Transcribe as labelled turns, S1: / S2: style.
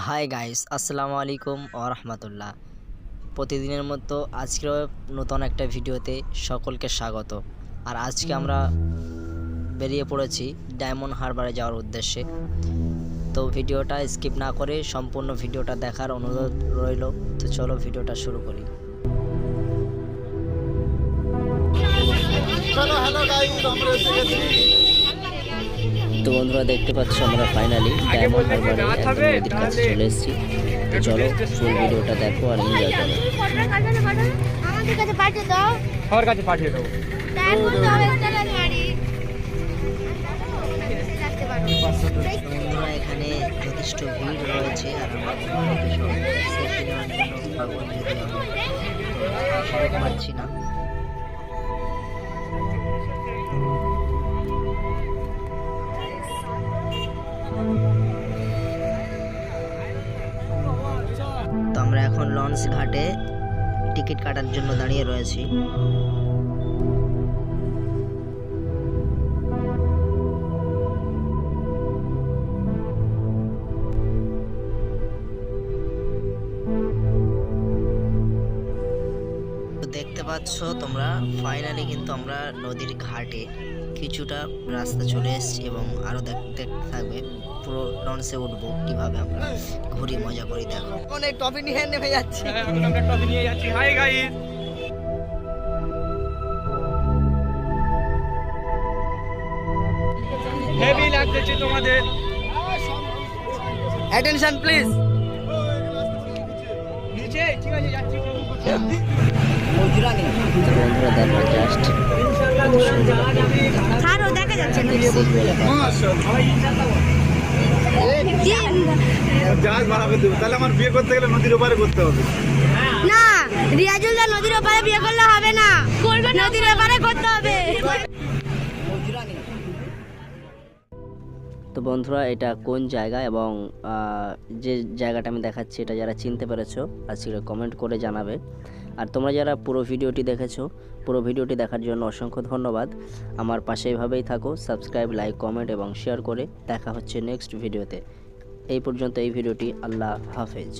S1: Hi guys আসসালামু আলাইকুম রহমতুল্লাহ। প্রতিদিনের মতো আজকেও নতুন একটা ভিডিওতে সকলকে স্বাগত। আর আজকে আমরা বেরিয়ে পড়েছি ডায়মন্ড হারবারে যাওয়ার উদ্দেশ্যে। তো ভিডিওটা স্কিপ না করে সম্পূর্ণ ভিডিওটা দেখার অনুরোধ রইল। তো চলো ভিডিওটা শুরু করি।
S2: চলো হ্যালো গাইস আমরা এসে গেছি।
S1: তো বন্ধুরা দেখতে পাচ্ছ আমরা ফাইনালি ডায়মন্ড হারবারে একদম নদীর কাছে চলে এসেছি। তো চলো ফুল ভিডিওটা দেখো আর এনজয় করো।
S3: আমাদের কাছে পাঠিয়ে দাও।
S4: আমার কাছে পাঠিয়ে
S3: পারো
S1: বন্ধুরা এখানে যথেষ্ট ভিড় রয়েছে আর আমরা পাচ্ছি না তো আমরা এখন লঞ্চ ঘাটে টিকিট কাটার জন্য দাঁড়িয়ে রয়েছি। দেখতে পাচ্ছ তোমরা ফাইনালি কিন্তু আমরা নদীর ঘাটে কিছুটা রাস্তা চলে এসেছি এবং আরও দেখতে থাকবে পুরো লঞ্চে উঠবো কীভাবে আমরা ঘুরি মজা করি দেখো। অনেক টপি নিয়ে নেমে যাচ্ছে।
S4: হ্যাঁ, টপি নিয়ে যাচ্ছি। হাই গাইস হেভি লাগতেছে তোমাদের।
S1: অ্যাটেনশন প্লিজ
S4: নিচে ঠিক আছে যাচ্ছি।
S1: বন্ধুরা দেখো জাস্ট
S2: জাহাজ ভাড়া করে দেবো। তাহলে আমার বিয়ে করতে গেলে নদীর ওপারে করতে হবে।
S3: না রিয়াজুল দা নদীর ওপারে বিয়ে করলে হবে না। করবে নদীর ওপারে করতে হবে।
S1: তো বন্ধুরা এটা কোন জায়গা এবং যে জায়গাটা আমি দেখাচ্ছি এটা যারা চিনতে পেরেছ আজকে কমেন্ট করে জানাবে। আর তোমরা যারা পুরো ভিডিওটি দেখেছ, পুরো ভিডিওটি দেখার জন্য অসংখ্য ধন্যবাদ। আমার পাশে এভাবেই থাকো সাবস্ক্রাইব লাইক কমেন্ট এবং শেয়ার করে দেখা হচ্ছে নেক্সট ভিডিওতে এই পর্যন্ত এই ভিডিওটি, আল্লাহ হাফেজ।